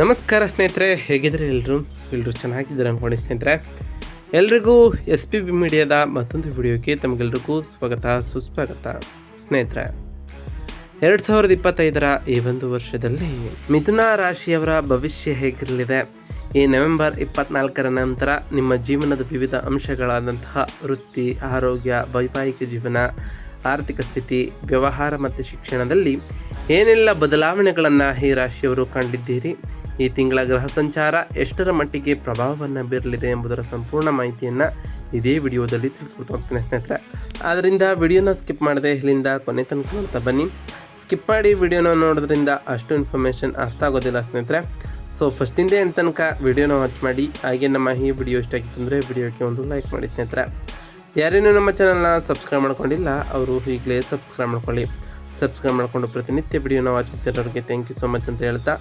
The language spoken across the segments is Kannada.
ನಮಸ್ಕಾರ ಸ್ನೇಹಿತರೆ ಹೇಗಿದ್ರೆ ಎಲ್ಲರೂ ಎಲ್ಲರೂ ಚೆನ್ನಾಗಿದ್ದಾರೆ ಅನ್ಕೊಂಡು ಸ್ನೇಹಿತರೆ. ಎಲ್ರಿಗೂ ಎಸ್ ಪಿ ಬಿ ಮೀಡಿಯಾದ ಮತ್ತೊಂದು ವಿಡಿಯೋಕ್ಕೆ ತಮಗೆಲ್ರಿಗೂ ಸ್ವಾಗತ, ಸುಸ್ವಾಗತ. ಸ್ನೇಹಿತರೆ, ಎರಡು ಸಾವಿರದ ಇಪ್ಪತ್ತೈದರ ಈ ಒಂದು ವರ್ಷದಲ್ಲಿ ಮಿಥುನ ರಾಶಿಯವರ ಭವಿಷ್ಯ ಹೇಗಿರಲಿದೆ? ಈ ನವೆಂಬರ್ ಇಪ್ಪತ್ನಾಲ್ಕರ ನಂತರ ನಿಮ್ಮ ಜೀವನದ ವಿವಿಧ ಅಂಶಗಳಾದಂತಹ ವೃತ್ತಿ, ಆರೋಗ್ಯ, ವೈವಾಹಿಕ ಜೀವನ, ಆರ್ಥಿಕ ಸ್ಥಿತಿ, ವ್ಯವಹಾರ ಮತ್ತು ಶಿಕ್ಷಣದಲ್ಲಿ ಏನೆಲ್ಲ ಬದಲಾವಣೆಗಳನ್ನು ಈ ರಾಶಿಯವರು ಕಂಡಿದ್ದೀರಿ? ಈ ತಿಂಗಳ ಗ್ರಹ ಸಂಚಾರ ಎಷ್ಟರ ಮಟ್ಟಿಗೆ ಪ್ರಭಾವವನ್ನು ಬೀರಲಿದೆ ಎಂಬುದರ ಸಂಪೂರ್ಣ ಮಾಹಿತಿಯನ್ನು ಇದೇ ವಿಡಿಯೋದಲ್ಲಿ ತಿಳಿಸ್ಕೊಡ್ತಾ ಹೋಗ್ತೀನಿ ಸ್ನೇಹಿತರೆ. ಆದ್ದರಿಂದ ವಿಡಿಯೋನ ಸ್ಕಿಪ್ ಮಾಡದೆ ಇಲ್ಲಿಂದ ಕೊನೆ ತನಕ ನೋಡ್ತಾ ಬನ್ನಿ. ಸ್ಕಿಪ್ ಮಾಡಿ ವಿಡಿಯೋನ ನೋಡೋದ್ರಿಂದ ಅಷ್ಟು ಇನ್ಫಾರ್ಮೇಷನ್ ಅರ್ಥ ಆಗೋದಿಲ್ಲ ಸ್ನೇಹಿತರೆ. ಸೊ ಫಸ್ಟಿಂದ ಎಂಟು ತನಕ ವಿಡಿಯೋನ ವಾಚ್ ಮಾಡಿ. ಹಾಗೆ ನಮ್ಮ ಈ ವಿಡಿಯೋ ಇಷ್ಟ ಆಗಿತ್ತು ಅಂದರೆ ವಿಡಿಯೋಕ್ಕೆ ಒಂದು ಲೈಕ್ ಮಾಡಿ ಸ್ನೇಹಿತರೆ. ಯಾರೇನೂ ನಮ್ಮ ಚಾನಲ್ನ ಸಬ್ಸ್ಕ್ರೈಬ್ ಮಾಡ್ಕೊಂಡಿಲ್ಲ, ಅವರು ಈಗಲೇ ಸಬ್ಸ್ಕ್ರೈಬ್ ಮಾಡ್ಕೊಳ್ಳಿ. ಸಬ್ಸ್ಕ್ರೈಬ್ ಮಾಡಿಕೊಂಡು ಪ್ರತಿನಿತ್ಯ ವಿಡಿಯೋನ ವಾಚ್ ಮಾಡ್ತಿರೋರಿಗೆ ಥ್ಯಾಂಕ್ ಯು ಸೊ ಮಚ್ ಅಂತ ಹೇಳ್ತಾ,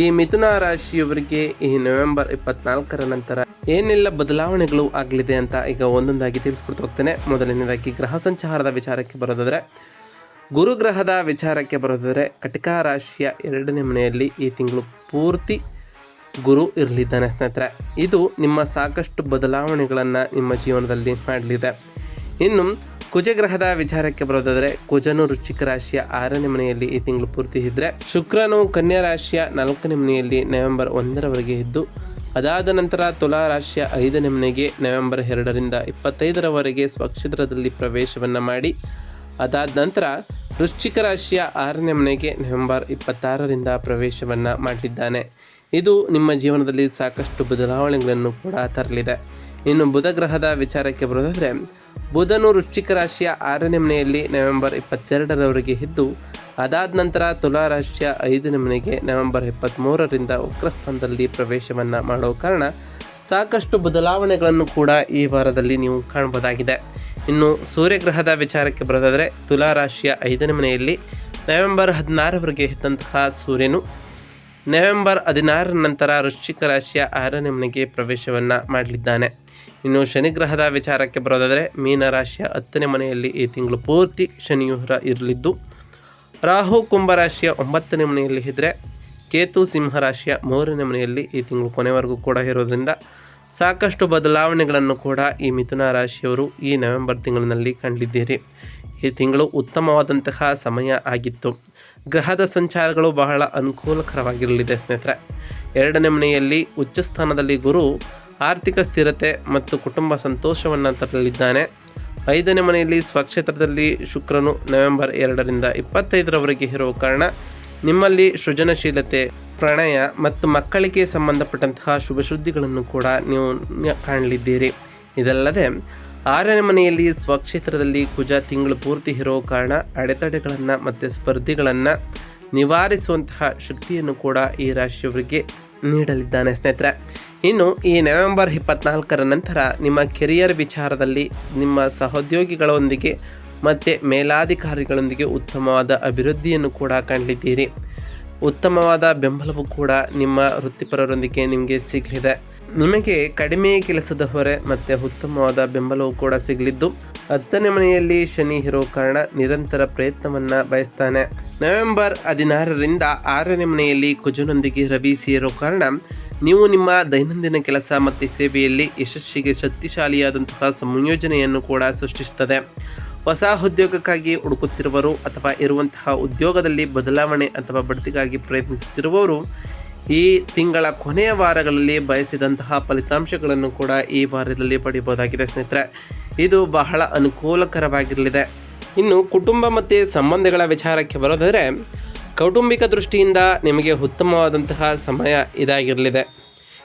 ಈ ಮಿಥುನ ರಾಶಿಯವರಿಗೆ ಈ ನವೆಂಬರ್ ಇಪ್ಪತ್ನಾಲ್ಕರ ನಂತರ ಏನೆಲ್ಲ ಬದಲಾವಣೆಗಳು ಆಗಲಿದೆ ಅಂತ ಈಗ ಒಂದೊಂದಾಗಿ ತಿಳಿಸ್ಕೊಡ್ತಾ ಹೋಗ್ತೇನೆ. ಮೊದಲನೇದಾಗಿ ಗ್ರಹ ಸಂಚಾರದ ವಿಚಾರಕ್ಕೆ ಬರೋದಾದರೆ ಗುರುಗ್ರಹದ ವಿಚಾರಕ್ಕೆ ಬರೋದಾದರೆ, ಕಟಿಕಾ ರಾಶಿಯ ಎರಡನೇ ಮನೆಯಲ್ಲಿ ಈ ತಿಂಗಳು ಪೂರ್ತಿ ಗುರು ಇರಲಿದ್ದಾನೆ ಸ್ನೇಹಿತರೆ. ಇದು ನಿಮ್ಮ ಸಾಕಷ್ಟು ಬದಲಾವಣೆಗಳನ್ನು ನಿಮ್ಮ ಜೀವನದಲ್ಲಿ ಮಾಡಲಿದೆ. ಇನ್ನು ಕುಜಗ್ರಹದ ವಿಚಾರಕ್ಕೆ ಬರೋದಾದರೆ ಕುಜನು ವೃಶ್ಚಿಕ ರಾಶಿಯ ಆರನೇ ಮನೆಯಲ್ಲಿ ಈ ತಿಂಗಳು ಪೂರ್ತಿ ಇದ್ದರೆ ಶುಕ್ರನು ಕನ್ಯಾ ರಾಶಿಯ ನಾಲ್ಕನೇ ಮನೆಯಲ್ಲಿ ನವೆಂಬರ್ ಒಂದರವರೆಗೆ ಇದ್ದು, ಅದಾದ ನಂತರ ತುಲಾ ರಾಶಿಯ ಐದನೇ ಮನೆಗೆ ನವೆಂಬರ್ ಎರಡರಿಂದ ಇಪ್ಪತ್ತೈದರವರೆಗೆ ಸ್ವಕ್ಷೇತ್ರದಲ್ಲಿ ಪ್ರವೇಶವನ್ನು ಮಾಡಿ, ಅದಾದ ನಂತರ ವೃಶ್ಚಿಕ ರಾಶಿಯ ಆರನೇ ಮನೆಗೆ ನವೆಂಬರ್ ಇಪ್ಪತ್ತಾರರಿಂದ ಪ್ರವೇಶವನ್ನು ಮಾಡಿದ್ದಾನೆ ಇದು ನಿಮ್ಮ ಜೀವನದಲ್ಲಿ ಸಾಕಷ್ಟು ಬದಲಾವಣೆಗಳನ್ನು ಕೂಡ ತರಲಿದೆ. ಇನ್ನು ಬುಧ ಗ್ರಹದ ವಿಚಾರಕ್ಕೆ ಬರೋದಾದರೆ ಬುಧನು ವೃಶ್ಚಿಕ ರಾಶಿಯ ಆರನೇ ಮನೆಯಲ್ಲಿ ನವೆಂಬರ್ ಇಪ್ಪತ್ತೆರಡರವರೆಗೆ ಇದ್ದು, ಅದಾದ ನಂತರ ತುಲಾ ರಾಶಿಯ ಐದನೇ ಮನೆಗೆ ನವೆಂಬರ್ ಇಪ್ಪತ್ತ್ಮೂರರಿಂದ ಉಗ್ರಸ್ಥಾನದಲ್ಲಿ ಪ್ರವೇಶವನ್ನು ಮಾಡೋ ಕಾರಣ ಸಾಕಷ್ಟು ಬದಲಾವಣೆಗಳನ್ನು ಕೂಡ ಈ ವಾರದಲ್ಲಿ ನೀವು ಕಾಣಬಹುದಾಗಿದೆ. ಇನ್ನು ಸೂರ್ಯಗ್ರಹದ ವಿಚಾರಕ್ಕೆ ಬರೋದಾದರೆ, ತುಲಾ ರಾಶಿಯ ಐದನೇ ಮನೆಯಲ್ಲಿ ನವೆಂಬರ್ ಹದಿನಾರವರೆಗೆ ಇದ್ದಂತಹ ಸೂರ್ಯನು ನವೆಂಬರ್ ಹದಿನಾರರ ನಂತರ ವೃಶ್ಚಿಕ ರಾಶಿಯ ಆರನೇ ಮನೆಗೆ ಪ್ರವೇಶವನ್ನು ಮಾಡಲಿದ್ದಾನೆ. ಇನ್ನು ಶನಿಗ್ರಹದ ವಿಚಾರಕ್ಕೆ ಬರೋದಾದರೆ, ಮೀನ ರಾಶಿಯ ಹತ್ತನೇ ಮನೆಯಲ್ಲಿ ಈ ತಿಂಗಳು ಪೂರ್ತಿ ಶನಿಯುಹರ ಇರಲಿದ್ದು, ರಾಹು ಕುಂಭರಾಶಿಯ ಒಂಬತ್ತನೇ ಮನೆಯಲ್ಲಿ ಇದ್ದರೆ ಕೇತು ಸಿಂಹರಾಶಿಯ ಮೂರನೇ ಮನೆಯಲ್ಲಿ ಈ ತಿಂಗಳು ಕೊನೆವರೆಗೂ ಕೂಡ ಇರೋದರಿಂದ ಸಾಕಷ್ಟು ಬದಲಾವಣೆಗಳನ್ನು ಕೂಡ ಈ ಮಿಥುನ ರಾಶಿಯವರು ಈ ನವೆಂಬರ್ ತಿಂಗಳಿನಲ್ಲಿ ಕಂಡಿದ್ದೀರಿ. ಈ ತಿಂಗಳು ಉತ್ತಮವಾದಂತಹ ಸಮಯ ಆಗಿತ್ತು. ಗ್ರಹದ ಸಂಚಾರಗಳು ಬಹಳ ಅನುಕೂಲಕರವಾಗಿರಲಿದೆ ಸ್ನೇಹಿತರೆ. ಎರಡನೇ ಮನೆಯಲ್ಲಿ ಉಚ್ಚ ಸ್ಥಾನದಲ್ಲಿ ಗುರು, ಆರ್ಥಿಕ ಸ್ಥಿರತೆ ಮತ್ತು ಕುಟುಂಬ ಸಂತೋಷವನ್ನು ತರಲಿದ್ದಾನೆ. ಐದನೇ ಮನೆಯಲ್ಲಿ ಸ್ವಕ್ಷೇತ್ರದಲ್ಲಿ ಶುಕ್ರನು ನವೆಂಬರ್ ಎರಡರಿಂದ ಇಪ್ಪತ್ತೈದರವರೆಗೆ ಇರುವ ಕಾರಣ ನಿಮ್ಮಲ್ಲಿ ಸೃಜನಶೀಲತೆ, ಪ್ರಣಯ ಮತ್ತು ಮಕ್ಕಳಿಗೆ ಸಂಬಂಧಪಟ್ಟಂತಹ ಶುಭ ಸುದ್ದಿಗಳನ್ನು ಕೂಡ ನೀವು ಕಾಣಲಿದ್ದೀರಿ. ಇದಲ್ಲದೆ ಆರನೇ ಮನೆಯಲ್ಲಿ ಸ್ವಕ್ಷೇತ್ರದಲ್ಲಿ ಕುಜ ತಿಂಗಳು ಪೂರ್ತಿ ಇರೋ ಕಾರಣ ಅಡೆತಡೆಗಳನ್ನು ಮತ್ತು ಸ್ಪರ್ಧಿಗಳನ್ನು ನಿವಾರಿಸುವಂತಹ ಶಕ್ತಿಯನ್ನು ಕೂಡ ಈ ರಾಶಿಯವರಿಗೆ ನೀಡಲಿದ್ದಾನೆ ಸ್ನೇಹಿತರೆ. ಇನ್ನು ಈ ನವೆಂಬರ್ ಇಪ್ಪತ್ನಾಲ್ಕರ ನಂತರ ನಿಮ್ಮ ಕೆರಿಯರ್ ವಿಚಾರದಲ್ಲಿ ನಿಮ್ಮ ಸಹೋದ್ಯೋಗಿಗಳೊಂದಿಗೆ ಮತ್ತು ಮೇಲಾಧಿಕಾರಿಗಳೊಂದಿಗೆ ಉತ್ತಮವಾದ ಅಭಿವೃದ್ಧಿಯನ್ನು ಕೂಡ ಕಾಣಲಿದ್ದೀರಿ ಉತ್ತಮವಾದ ಬೆಂಬಲವು ಕೂಡ ನಿಮ್ಮ ವೃತ್ತಿಪರರೊಂದಿಗೆ ನಿಮಗೆ ಸಿಗಲಿದೆ. ನಿಮಗೆ ಕಡಿಮೆ ಕೆಲಸದ ಹೊರೆ ಮತ್ತು ಉತ್ತಮವಾದ ಬೆಂಬಲವೂ ಕೂಡ ಸಿಗಲಿದ್ದು, ಹತ್ತನೇ ಮನೆಯಲ್ಲಿ ಶನಿ ಇರೋ ಕಾರಣ ನಿರಂತರ ಪ್ರಯತ್ನವನ್ನು ಬಯಸ್ತಾನೆ. ನವೆಂಬರ್ ಹದಿನಾರರಿಂದ ಆರನೇ ಮನೆಯಲ್ಲಿ ಕುಜನೊಂದಿಗೆ ರವಿ ಸೇರೋ ಕಾರಣ, ನೀವು ನಿಮ್ಮ ದೈನಂದಿನ ಕೆಲಸ ಮತ್ತು ಸೇವೆಯಲ್ಲಿ ಯಶಸ್ಸಿಗೆ ಶಕ್ತಿಶಾಲಿಯಾದಂತಹ ಸಂಯೋಜನೆಯನ್ನು ಕೂಡ ಸೃಷ್ಟಿಸುತ್ತದೆ. ಹೊಸ ಉದ್ಯೋಗಕ್ಕಾಗಿ ಹುಡುಕುತ್ತಿರುವರು ಅಥವಾ ಇರುವಂತಹ ಉದ್ಯೋಗದಲ್ಲಿ ಬದಲಾವಣೆ ಅಥವಾ ಬಡ್ತಿಗಾಗಿ ಪ್ರಯತ್ನಿಸುತ್ತಿರುವವರು ಈ ತಿಂಗಳ ಕೊನೆಯ ವಾರಗಳಲ್ಲಿ ಬಯಸಿದಂತಹ ಫಲಿತಾಂಶಗಳನ್ನು ಕೂಡ ಈ ವಾರದಲ್ಲಿ ಪಡೆಯಬಹುದಾಗಿದೆ ಸ್ನೇಹಿತರೆ. ಇದು ಬಹಳ ಅನುಕೂಲಕರವಾಗಿರಲಿದೆ. ಇನ್ನು ಕುಟುಂಬ ಮತ್ತು ಸಂಬಂಧಗಳ ವಿಚಾರಕ್ಕೆ ಬರೋದಾದರೆ, ಕೌಟುಂಬಿಕ ದೃಷ್ಟಿಯಿಂದ ನಿಮಗೆ ಉತ್ತಮವಾದಂತಹ ಸಮಯ ಇದಾಗಿರಲಿದೆ.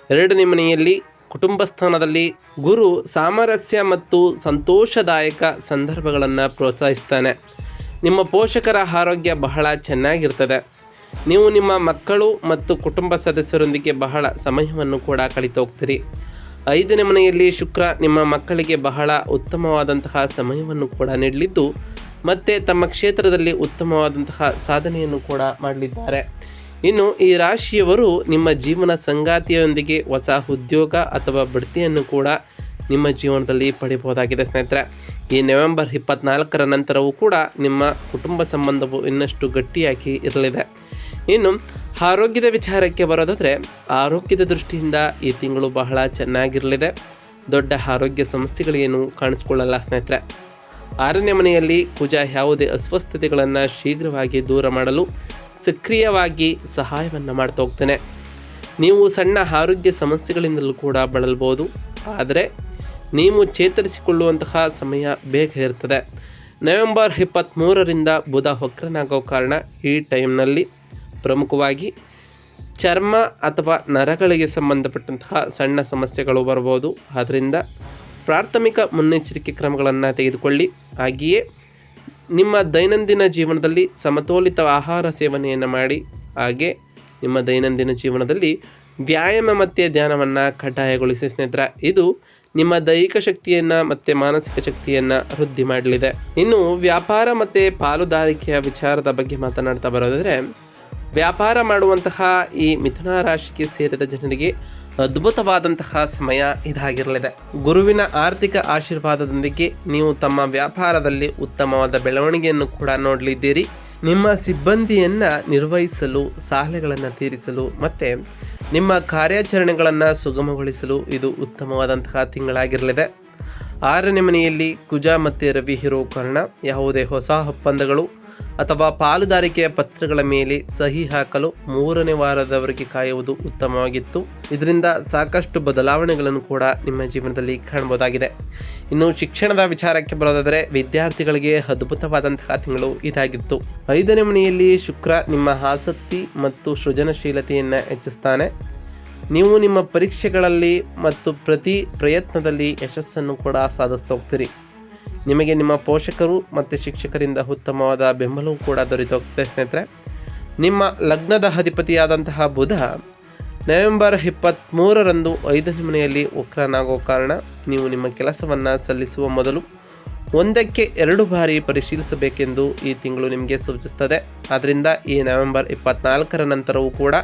ಎರಡನೇ ಮನೆಯಲ್ಲಿ ಕುಟುಂಬ ಸ್ಥಾನದಲ್ಲಿ ಗುರು ಸಾಮರಸ್ಯ ಮತ್ತು ಸಂತೋಷದಾಯಕ ಸಂದರ್ಭಗಳನ್ನು ಪ್ರೋತ್ಸಾಹಿಸ್ತಾನೆ. ನಿಮ್ಮ ಪೋಷಕರ ಆರೋಗ್ಯ ಬಹಳ ಚೆನ್ನಾಗಿರ್ತದೆ. ನೀವು ನಿಮ್ಮ ಮಕ್ಕಳು ಮತ್ತು ಕುಟುಂಬ ಸದಸ್ಯರೊಂದಿಗೆ ಬಹಳ ಸಮಯವನ್ನು ಕೂಡ ಕಳಿತು ಹೋಗ್ತೀರಿ. ಐದನೇ ಮನೆಯಲ್ಲಿ ಶುಕ್ರ ನಿಮ್ಮ ಮಕ್ಕಳಿಗೆ ಬಹಳ ಉತ್ತಮವಾದಂತಹ ಸಮಯವನ್ನು ಕೂಡ ನೀಡಲಿದ್ದು, ಮತ್ತು ತಮ್ಮ ಕ್ಷೇತ್ರದಲ್ಲಿ ಉತ್ತಮವಾದಂತಹ ಸಾಧನೆಯನ್ನು ಕೂಡ ಮಾಡಲಿದ್ದಾರೆ. ಇನ್ನು ಈ ರಾಶಿಯವರು ನಿಮ್ಮ ಜೀವನ ಸಂಗಾತಿಯೊಂದಿಗೆ ಹೊಸ ಉದ್ಯೋಗ ಅಥವಾ ಬಡ್ತಿಯನ್ನು ಕೂಡ ನಿಮ್ಮ ಜೀವನದಲ್ಲಿ ಪಡೆಯಬಹುದಾಗಿದೆ ಸ್ನೇಹಿತರೆ. ಈ ನವೆಂಬರ್ ಇಪ್ಪತ್ನಾಲ್ಕರ ನಂತರವೂ ಕೂಡ ನಿಮ್ಮ ಕುಟುಂಬ ಸಂಬಂಧವು ಇನ್ನಷ್ಟು ಗಟ್ಟಿಯಾಗಿ ಇರಲಿದೆ. ಇನ್ನು ಆರೋಗ್ಯದ ವಿಚಾರಕ್ಕೆ ಬರೋದಾದರೆ ಆರೋಗ್ಯದ ದೃಷ್ಟಿಯಿಂದ ಈ ತಿಂಗಳು ಬಹಳ ಚೆನ್ನಾಗಿರಲಿದೆ. ದೊಡ್ಡ ಆರೋಗ್ಯ ಸಮಸ್ಯೆಗಳೇನು ಕಾಣಿಸ್ಕೊಳ್ಳಲ್ಲ ಸ್ನೇಹಿತರೆ. ಆರನೇ ಮನೆಯಲ್ಲಿ ಕುಜ ಯಾವುದೇ ಅಸ್ವಸ್ಥತೆಗಳನ್ನು ಶೀಘ್ರವಾಗಿ ದೂರ ಮಾಡಲು ಸಕ್ರಿಯವಾಗಿ ಸಹಾಯವನ್ನು ಮಾಡ್ತಾ ಹೋಗ್ತಾನೆ. ನೀವು ಸಣ್ಣ ಆರೋಗ್ಯ ಸಮಸ್ಯೆಗಳಿಂದಲೂ ಕೂಡ ಬಳಲ್ಬೋದು. ಆದರೆ ನೀವು ಚೇತರಿಸಿಕೊಳ್ಳುವಂತಹ ಸಮಯ ಬೇಗ ಇರ್ತದೆ. ನವೆಂಬರ್ ಇಪ್ಪತ್ತ್ಮೂರರಿಂದ ಬುಧ ವಕ್ರನಾಗೋ ಕಾರಣ ಈ ಟೈಮ್ನಲ್ಲಿ ಪ್ರಮುಖವಾಗಿ ಚರ್ಮ ಅಥವಾ ನರಗಳಿಗೆ ಸಂಬಂಧಪಟ್ಟಂತಹ ಸಣ್ಣ ಸಮಸ್ಯೆಗಳು ಬರ್ಬೋದು ಆದ್ದರಿಂದ ಪ್ರಾಥಮಿಕ ಮುನ್ನೆಚ್ಚರಿಕೆ ಕ್ರಮಗಳನ್ನು ತೆಗೆದುಕೊಳ್ಳಿ. ಹಾಗೆಯೇ ನಿಮ್ಮ ದೈನಂದಿನ ಜೀವನದಲ್ಲಿ ಸಮತೋಲಿತ ಆಹಾರ ಸೇವನೆಯನ್ನು ಮಾಡಿ. ಹಾಗೆ ನಿಮ್ಮ ದೈನಂದಿನ ಜೀವನದಲ್ಲಿ ವ್ಯಾಯಾಮ ಮತ್ತು ಧ್ಯಾನವನ್ನು ಕಡ್ಡಾಯಗೊಳಿಸಿ ಸ್ನೇಹಿತರ. ಇದು ನಿಮ್ಮ ದೈಹಿಕ ಶಕ್ತಿಯನ್ನು ಮತ್ತು ಮಾನಸಿಕ ಶಕ್ತಿಯನ್ನು ವೃದ್ಧಿ ಮಾಡಲಿದೆ. ಇನ್ನು ವ್ಯಾಪಾರ ಮತ್ತು ಪಾಲುದಾರಿಕೆಯ ವಿಚಾರದ ಬಗ್ಗೆ ಮಾತನಾಡ್ತಾ ಬರೋದಾದರೆ ವ್ಯಾಪಾರ ಮಾಡುವಂತಹ ಈ ಮಿಥುನ ರಾಶಿಗೆ ಸೇರಿದ ಜನರಿಗೆ ಅದ್ಭುತವಾದಂತಹ ಸಮಯ ಇದಾಗಿರಲಿದೆ. ಗುರುವಿನ ಆರ್ಥಿಕ ಆಶೀರ್ವಾದದೊಂದಿಗೆ ನೀವು ತಮ್ಮ ವ್ಯಾಪಾರದಲ್ಲಿ ಉತ್ತಮವಾದ ಬೆಳವಣಿಗೆಯನ್ನು ಕೂಡ ನೋಡಲಿದ್ದೀರಿ. ನಿಮ್ಮ ಸಿಬ್ಬಂದಿಯನ್ನು ನಿರ್ವಹಿಸಲು, ಸಾಲಗಳನ್ನು ತೀರಿಸಲು ಮತ್ತು ನಿಮ್ಮ ಕಾರ್ಯಾಚರಣೆಗಳನ್ನು ಸುಗಮಗೊಳಿಸಲು ಇದು ಉತ್ತಮವಾದಂತಹ ತಿಂಗಳಾಗಿರಲಿದೆ. ಆರನೇ ಮನೆಯಲ್ಲಿ ಕುಜ ಮತ್ತು ರವಿ ಇರೋ ಕಾರಣ, ಯಾವುದೇ ಹೊಸ ಒಪ್ಪಂದಗಳು ಅಥವಾ ಪಾಲುದಾರಿಕೆಯ ಪತ್ರಗಳ ಮೇಲೆ ಸಹಿ ಹಾಕಲು ಮೂರನೇ ವಾರದವರೆಗೆ ಕಾಯುವುದು ಉತ್ತಮವಾಗಿತ್ತು. ಇದರಿಂದ ಸಾಕಷ್ಟು ಬದಲಾವಣೆಗಳನ್ನು ಕೂಡ ನಿಮ್ಮ ಜೀವನದಲ್ಲಿ ಕಾಣಬಹುದಾಗಿದೆ. ಇನ್ನು ಶಿಕ್ಷಣದ ವಿಚಾರಕ್ಕೆ ಬರೋದಾದರೆ ವಿದ್ಯಾರ್ಥಿಗಳಿಗೆ ಅದ್ಭುತವಾದಂತಹ ತಿಂಗಳು ಇದಾಗಿತ್ತು. ಐದನೇ ಮನೆಯಲ್ಲಿ ಶುಕ್ರ ನಿಮ್ಮ ಆಸಕ್ತಿ ಮತ್ತು ಸೃಜನಶೀಲತೆಯನ್ನು ಹೆಚ್ಚಿಸ್ತಾನೆ. ನೀವು ನಿಮ್ಮ ಪರೀಕ್ಷೆಗಳಲ್ಲಿ ಮತ್ತು ಪ್ರತಿ ಪ್ರಯತ್ನದಲ್ಲಿ ಯಶಸ್ಸನ್ನು ಕೂಡ ಸಾಧಿಸ್ತಾ ಹೋಗ್ತೀರಿ. ನಿಮಗೆ ನಿಮ್ಮ ಪೋಷಕರು ಮತ್ತು ಶಿಕ್ಷಕರಿಂದ ಉತ್ತಮವಾದ ಬೆಂಬಲವೂ ಕೂಡ ದೊರೆತೋಗ್ತದೆ ಸ್ನೇಹಿತರೆ, ನಿಮ್ಮ ಲಗ್ನದ ಅಧಿಪತಿಯಾದಂತಹ ಬುಧ ನವೆಂಬರ್ ಇಪ್ಪತ್ತ್ಮೂರರಂದು ಐದನೇ ಮನೆಯಲ್ಲಿ ವಕ್ರನಾಗೋ ಕಾರಣ ನೀವು ನಿಮ್ಮ ಕೆಲಸವನ್ನು ಸಲ್ಲಿಸುವ ಮೊದಲು ಒಂದಕ್ಕೆ ಎರಡು ಬಾರಿ ಪರಿಶೀಲಿಸಬೇಕೆಂದು ಈ ತಿಂಗಳು ನಿಮಗೆ ಸೂಚಿಸ್ತದೆ ಆದ್ದರಿಂದ ಈ ನವೆಂಬರ್ ಇಪ್ಪತ್ತ್ನಾಲ್ಕರ ನಂತರವೂ ಕೂಡ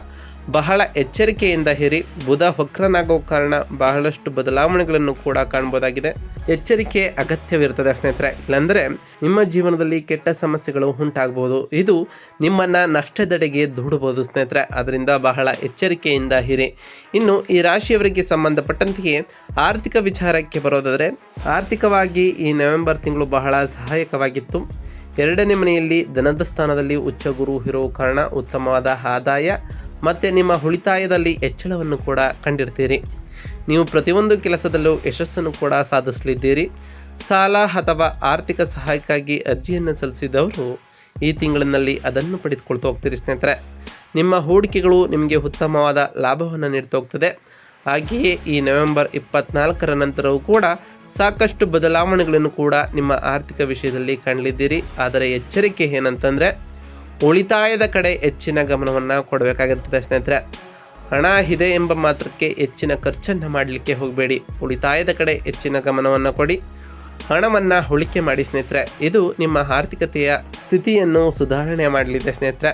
ಬಹಳ ಎಚ್ಚರಿಕೆಯಿಂದ ಹಿರಿ, ಬುಧ ವಕ್ರನಾಗೋ ಕಾರಣ ಬಹಳಷ್ಟು ಬದಲಾವಣೆಗಳನ್ನು ಕೂಡ ಕಾಣ್ಬೋದಾಗಿದೆ. ಎಚ್ಚರಿಕೆ ಅಗತ್ಯವಿರುತ್ತದೆ ಸ್ನೇಹಿತರೆ. ಇಲ್ಲಾಂದರೆ ನಿಮ್ಮ ಜೀವನದಲ್ಲಿ ಕೆಟ್ಟ ಸಮಸ್ಯೆಗಳು ಉಂಟಾಗ್ಬೋದು. ಇದು ನಿಮ್ಮನ್ನು ನಷ್ಟದೆಡೆಗೆ ದೂಡಬಹುದು ಸ್ನೇಹಿತರೆ. ಅದರಿಂದ ಬಹಳ ಎಚ್ಚರಿಕೆಯಿಂದ ಹಿರಿ. ಇನ್ನು ಈ ರಾಶಿಯವರಿಗೆ ಸಂಬಂಧಪಟ್ಟಂತೆಯೇ ಆರ್ಥಿಕ ವಿಚಾರಕ್ಕೆ ಬರೋದಾದರೆ, ಆರ್ಥಿಕವಾಗಿ ಈ ನವೆಂಬರ್ ತಿಂಗಳು ಬಹಳ ಸಹಾಯಕವಾಗಿತ್ತು. ಎರಡನೇ ಮನೆಯಲ್ಲಿ ದನದ ಸ್ಥಾನದಲ್ಲಿ ಉಚ್ಚ ಗುರು ಇರೋ ಕಾರಣ ಉತ್ತಮವಾದ ಆದಾಯ ಮತ್ತು ನಿಮ್ಮ ಉಳಿತಾಯದಲ್ಲಿ ಹೆಚ್ಚಳವನ್ನು ಕೂಡ ಕಂಡಿರ್ತೀರಿ. ನೀವು ಪ್ರತಿಯೊಂದು ಕೆಲಸದಲ್ಲೂ ಯಶಸ್ಸನ್ನು ಕೂಡ ಸಾಧಿಸಲಿದ್ದೀರಿ. ಸಾಲ ಅಥವಾ ಆರ್ಥಿಕ ಸಹಾಯಕ್ಕಾಗಿ ಅರ್ಜಿಯನ್ನು ಸಲ್ಲಿಸಿದವರು ಈ ತಿಂಗಳಿನಲ್ಲಿ ಅದನ್ನು ಪಡೆದುಕೊಳ್ತಾ ಹೋಗ್ತೀರಿ ಸ್ನೇಹಿತರೆ. ನಿಮ್ಮ ಹೂಡಿಕೆಗಳು ನಿಮಗೆ ಉತ್ತಮವಾದ ಲಾಭವನ್ನು ನೀಡ್ತಾ ಹೋಗ್ತದೆ. ಹಾಗೆಯೇ ಈ ನವೆಂಬರ್ ಇಪ್ಪತ್ನಾಲ್ಕರ ನಂತರವೂ ಕೂಡ ಸಾಕಷ್ಟು ಬದಲಾವಣೆಗಳನ್ನು ಕೂಡ ನಿಮ್ಮ ಆರ್ಥಿಕ ವಿಷಯದಲ್ಲಿ ಕಾಣಲಿದ್ದೀರಿ. ಆದರೆ ಎಚ್ಚರಿಕೆ ಏನಂತಂದರೆ ಉಳಿತಾಯದ ಕಡೆ ಹೆಚ್ಚಿನ ಗಮನವನ್ನು ಕೊಡಬೇಕಾಗಿರ್ತದೆ ಸ್ನೇಹಿತರೆ. ಹಣ ಇದೆ ಎಂಬ ಮಾತ್ರಕ್ಕೆ ಹೆಚ್ಚಿನ ಖರ್ಚನ್ನು ಮಾಡಲಿಕ್ಕೆ ಹೋಗಬೇಡಿ. ಉಳಿತಾಯದ ಕಡೆ ಹೆಚ್ಚಿನ ಗಮನವನ್ನು ಕೊಡಿ. ಹಣವನ್ನು ಉಳಿಕೆ ಮಾಡಿ ಸ್ನೇಹಿತರೆ. ಇದು ನಿಮ್ಮ ಆರ್ಥಿಕತೆಯ ಸ್ಥಿತಿಯನ್ನು ಸುಧಾರಣೆ ಮಾಡಲಿದೆ ಸ್ನೇಹಿತರೆ.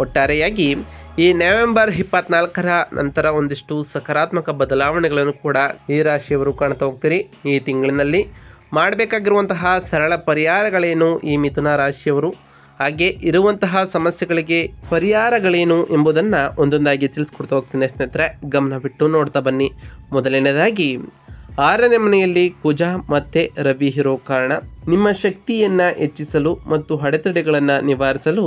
ಒಟ್ಟಾರೆಯಾಗಿ ಈ ನವೆಂಬರ್ ಇಪ್ಪತ್ನಾಲ್ಕರ ನಂತರ ಒಂದಿಷ್ಟು ಸಕಾರಾತ್ಮಕ ಬದಲಾವಣೆಗಳನ್ನು ಕೂಡ ಈ ರಾಶಿಯವರು ಕಾಣ್ತಾ ಹೋಗ್ತೀರಿ. ಈ ತಿಂಗಳಿನಲ್ಲಿ ಮಾಡಬೇಕಾಗಿರುವಂತಹ ಸರಳ ಪರಿಹಾರಗಳೇನು ಈ ಮಿಥುನ ರಾಶಿಯವರು? ಹಾಗೆ ಇರುವಂತಹ ಸಮಸ್ಯೆಗಳಿಗೆ ಪರಿಹಾರಗಳೇನು ಎಂಬುದನ್ನು ಒಂದೊಂದಾಗಿ ತಿಳಿಸ್ಕೊಡ್ತಾ ಹೋಗ್ತೀನಿ ಸ್ನೇಹಿತರೆ. ಗಮನ ಬಿಟ್ಟು ನೋಡ್ತಾ ಬನ್ನಿ. ಮೊದಲನೇದಾಗಿ ಆರನೇ ಮನೆಯಲ್ಲಿ ಕುಜಾ ಮತ್ತು ರವಿ ಇರೋ ಕಾರಣ ನಿಮ್ಮ ಶಕ್ತಿಯನ್ನು ಹೆಚ್ಚಿಸಲು ಮತ್ತು ಅಡೆತಡೆಗಳನ್ನು ನಿವಾರಿಸಲು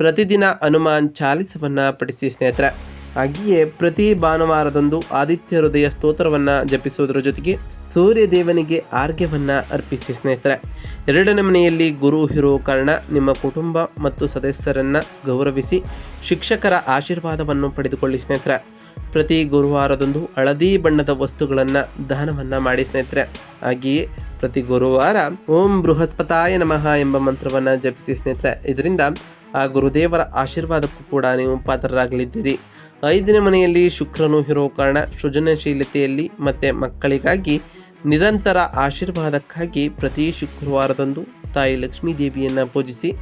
ಪ್ರತಿದಿನ ಹನುಮಾನ್ ಚಾಲಿಸವನ್ನು ಪಡಿಸಿ ಸ್ನೇಹಿತರೆ. ಹಾಗೆಯೇ ಪ್ರತಿ ಭಾನುವಾರದಂದು ಆದಿತ್ಯ ಹೃದಯ ಸ್ತೋತ್ರವನ್ನು ಜಪಿಸುವುದರ ಜೊತೆಗೆ ಸೂರ್ಯ ದೇವನಿಗೆ ಆರ್ಘ್ಯವನ್ನು ಅರ್ಪಿಸಿ ಸ್ನೇಹಿತರೆ. ಎರಡನೇ ಮನೆಯಲ್ಲಿ ಗುರು ಇರುವ ಕಾರಣ ನಿಮ್ಮ ಕುಟುಂಬ ಮತ್ತು ಸದಸ್ಯರನ್ನು ಗೌರವಿಸಿ ಶಿಕ್ಷಕರ ಆಶೀರ್ವಾದವನ್ನು ಪಡೆದುಕೊಳ್ಳಿ ಸ್ನೇಹಿತರೆ. ಪ್ರತಿ ಗುರುವಾರದಂದು ಹಳದಿ ಬಣ್ಣದ ವಸ್ತುಗಳನ್ನು ದಾನವನ್ನು ಮಾಡಿ ಸ್ನೇಹಿತರೆ. ಹಾಗೆಯೇ ಪ್ರತಿ ಗುರುವಾರ ಓಂ ಬೃಹಸ್ಪತಾಯ ನಮಃ ಎಂಬ ಮಂತ್ರವನ್ನು ಜಪಿಸಿ ಸ್ನೇಹಿತರೆ. ಇದರಿಂದ ಆ ಗುರುದೇವರ ಆಶೀರ್ವಾದಕ್ಕೂ ಕೂಡ ನೀವು ಪಾತ್ರರಾಗಲಿದ್ದೀರಿ. ಐದನೇ ಮನೆಯಲ್ಲಿ ಶುಕ್ರನು ಇರೋ ಕಾರಣ ಸೃಜನಶೀಲತೆಯಲ್ಲಿ ಮತ್ತು ಮಕ್ಕಳಿಗಾಗಿ ನಿರಂತರ ಆಶೀರ್ವಾದಕ್ಕಾಗಿ ಪ್ರತಿ ಶುಕ್ರವಾರದಂದು ತಾಯಿ ಲಕ್ಷ್ಮೀ ದೇವಿಯನ್ನು ಪೂಜಿಸಿ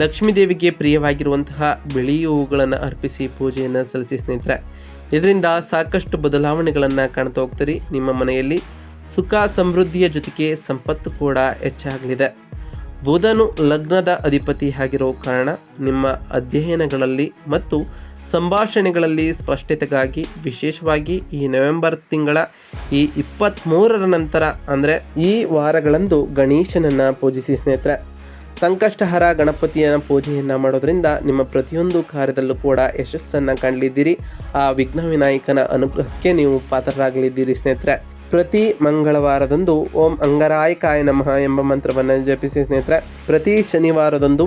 ಲಕ್ಷ್ಮೀ ದೇವಿಗೆ ಪ್ರಿಯವಾಗಿರುವಂತಹ ಬಿಳಿ ಹೂವುಗಳನ್ನು ಅರ್ಪಿಸಿ ಪೂಜೆಯನ್ನು ಸಲ್ಲಿಸಿ ಸ್ನೇಹಿತರೆ. ಇದರಿಂದ ಸಾಕಷ್ಟು ಬದಲಾವಣೆಗಳನ್ನು ಕಾಣ್ತಾ ಹೋಗ್ತೀರಿ. ನಿಮ್ಮ ಮನೆಯಲ್ಲಿ ಸುಖ ಸಮೃದ್ಧಿಯ ಜೊತೆಗೆ ಸಂಪತ್ತು ಕೂಡ ಹೆಚ್ಚಾಗಲಿದೆ. ಬುಧನು ಲಗ್ನದ ಅಧಿಪತಿ ಆಗಿರೋ ಕಾರಣ ನಿಮ್ಮ ಅಧ್ಯಯನಗಳಲ್ಲಿ ಮತ್ತು ಸಂಭಾಷಣೆಗಳಲ್ಲಿ ಸ್ಪಷ್ಟತೆಗಾಗಿ, ವಿಶೇಷವಾಗಿ ಈ ನವೆಂಬರ್ ತಿಂಗಳ ಈ ಇಪ್ಪತ್ತ್ಮೂರರ ನಂತರ, ಅಂದರೆ ಈ ವಾರಗಳಂದು ಗಣೇಶನನ್ನು ಪೂಜಿಸಿ ಸ್ನೇಹಿತರೆ. ಸಂಕಷ್ಟಹರ ಗಣಪತಿಯ ಪೂಜೆಯನ್ನು ಮಾಡೋದರಿಂದ ನಿಮ್ಮ ಪ್ರತಿಯೊಂದು ಕಾರ್ಯದಲ್ಲೂ ಕೂಡ ಯಶಸ್ಸನ್ನು ಕಂಡಿದ್ದೀರಿ. ಆ ವಿಘ್ನ ವಿನಾಯಕನ ಅನುಗ್ರಹಕ್ಕೆ ನೀವು ಪಾತ್ರರಾಗಲಿದ್ದೀರಿ ಸ್ನೇಹಿತರೆ. ಪ್ರತಿ ಮಂಗಳವಾರದಂದು ಓಂ ಅಂಗರಾಯಕಾಯ ನಮಃ ಎಂಬ ಮಂತ್ರವನ್ನು ಜಪಿಸಿ ಸ್ನೇಹಿತರೆ. ಪ್ರತಿ ಶನಿವಾರದಂದು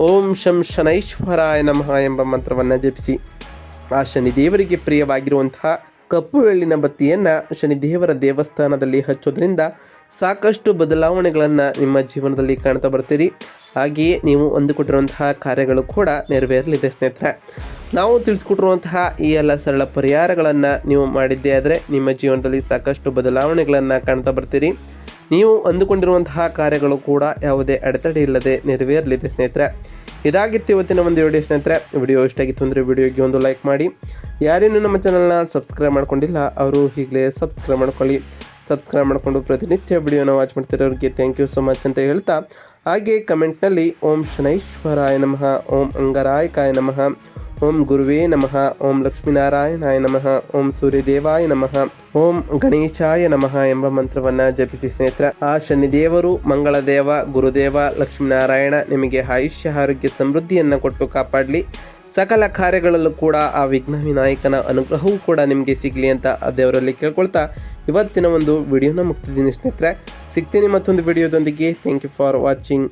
ಓಂ ಶಂ ಶನೈಶ್ವರಾಯ ನಮಃ ಎಂಬ ಮಂತ್ರವನ್ನು ಜಪಿಸಿ. ಆ ಶನಿದೇವರಿಗೆ ಪ್ರಿಯವಾಗಿರುವಂತಹ ಕಪ್ಪು ಎಳ್ಳಿನ ಬತ್ತಿಯನ್ನು ಶನಿದೇವರ ದೇವಸ್ಥಾನದಲ್ಲಿ ಹಚ್ಚೋದ್ರಿಂದ ಸಾಕಷ್ಟು ಬದಲಾವಣೆಗಳನ್ನು ನಿಮ್ಮ ಜೀವನದಲ್ಲಿ ಕಾಣ್ತಾ ಬರ್ತೀರಿ. ಹಾಗೆಯೇ ನೀವು ಅಂದುಕೊಟ್ಟಿರುವಂತಹ ಕಾರ್ಯಗಳು ಕೂಡ ನೆರವೇರಲಿದೆ ಸ್ನೇಹಿತರೆ. ನಾವು ತಿಳಿಸ್ಕೊಟ್ಟಿರುವಂತಹ ಈ ಎಲ್ಲ ಸರಳ ಪರಿಹಾರಗಳನ್ನು ನೀವು ಮಾಡಿದ್ದೇ ಆದರೆ ನಿಮ್ಮ ಜೀವನದಲ್ಲಿ ಸಾಕಷ್ಟು ಬದಲಾವಣೆಗಳನ್ನು ಕಾಣ್ತಾ ಬರ್ತೀರಿ. ನೀವು ಅಂದುಕೊಂಡಿರುವಂತಹ ಕಾರ್ಯಗಳು ಕೂಡ ಯಾವುದೇ ಅಡೆತಡೆ ಇಲ್ಲದೆ ನೆರವೇರಲಿದೆ ಸ್ನೇಹಿತರೆ. ಇದಾಗಿತ್ತು ಇವತ್ತಿನ ಒಂದು ವಿಡಿಯೋ ಸ್ನೇಹಿತರೆ. ವಿಡಿಯೋ ಇಷ್ಟ ಆಗಿತ್ತು ಅಂದರೆ ವಿಡಿಯೋಗೆ ಒಂದು ಲೈಕ್ ಮಾಡಿ. ಯಾರೇನು ನಮ್ಮ ಚಾನಲ್ನ ಸಬ್ಸ್ಕ್ರೈಬ್ ಮಾಡ್ಕೊಂಡಿಲ್ಲ, ಅವರು ಈಗಲೇ ಸಬ್ಸ್ಕ್ರೈಬ್ ಮಾಡ್ಕೊಳ್ಳಿ. ಸಬ್ಸ್ಕ್ರೈಬ್ ಮಾಡಿಕೊಂಡು ಪ್ರತಿನಿತ್ಯ ವಿಡಿಯೋನ ವಾಚ್ ಮಾಡ್ತಿರೋರಿಗೆ ಥ್ಯಾಂಕ್ ಯು ಸೊ ಮಚ್ ಅಂತ ಹೇಳ್ತಾ ಹಾಗೆ ಕಮೆಂಟ್ನಲ್ಲಿ ಓಂ ಶನೈಶ್ವರಾಯ ನಮಃ, ಓಂ ಅಂಗರಾಯಕಾಯ ನಮಃ, ಓಂ ಗುರುವೇ ನಮಃ, ಓಂ ಲಕ್ಷ್ಮೀನಾರಾಯಣಾಯ ನಮಃ, ಓಂ ಸೂರ್ಯದೇವಾಯ ನಮಃ, ಓಂ ಗಣೇಶಾಯ ನಮಃ ಎಂಬ ಮಂತ್ರವನ್ನು ಜಪಿಸಿ ಸ್ನೇಹಿತರ. ಆ ಶನಿದೇವರು ಮಂಗಳದೇವ, ಗುರುದೇವ, ಲಕ್ಷ್ಮೀನಾರಾಯಣ, ನಿಮಗೆ ಆಯುಷ್ಯ, ಆರೋಗ್ಯ, ಸಮೃದ್ಧಿಯನ್ನು ಕೊಟ್ಟು ಕಾಪಾಡಲಿ. ಸಕಲ ಕಾರ್ಯಗಳಲ್ಲೂ ಕೂಡ ಆ ವಿಘ್ನ ವಿನಾಯಕನ ಅನುಗ್ರಹವೂ ಕೂಡ ನಿಮಗೆ ಸಿಗಲಿ ಅಂತ ಆ ದೇವರಲ್ಲಿ ಕೇಳ್ಕೊಳ್ತಾ ಇವತ್ತಿನ ಒಂದು ವಿಡಿಯೋನ ಮುಗ್ತಿದ್ದೀನಿ ಸ್ನೇಹಿತರೆ. ಸಿಗ್ತೀನಿ ಮತ್ತೊಂದು ವಿಡಿಯೋದೊಂದಿಗೆ. Thank you for watching